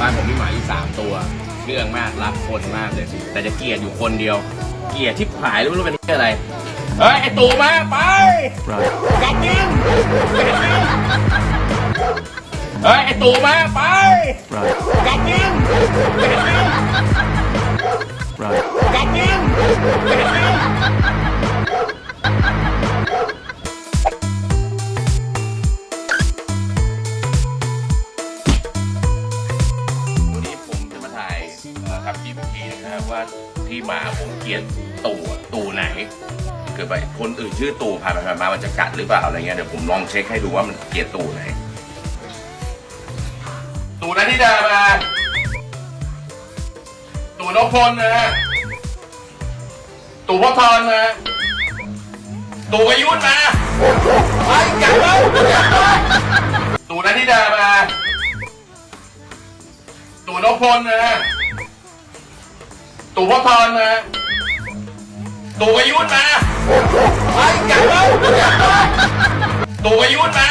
ไปผมมีหมาอยู่สามตัวเรื่องมากรักคนมากเลย แต่จะเกลียดอยู่คนเดียว เกลียดที่ผายแล้วไม่รู้เป็นเรื่องอะไร เฮ้ย ไอตูมาไปกัดกินเฮ้ย ไอตูมาไปกัดกิน ครับที่เพี่นะครับว่าที่หมาผมเกลียดตู่อะตู่ไหน เกิดไปคนอื่นชื่อตู่ผ่านไปผ่านมามันจะกัดหรือเปล่าอะไรเงี้ยเดี๋ยวผมลองเช็คให้ดูว่ามันเกลียดตู่ไหน ตู่นันทิดามาตู่นพพลนะตู่พพรมาตู่ประยุทธ์มาไปกัดเลยตู่นันทิดามาตู่นพพลนะ ตู่พบทอนมา ตู่ประยุทธ์มาไปกัดเลยตู่ประยุทธ์มา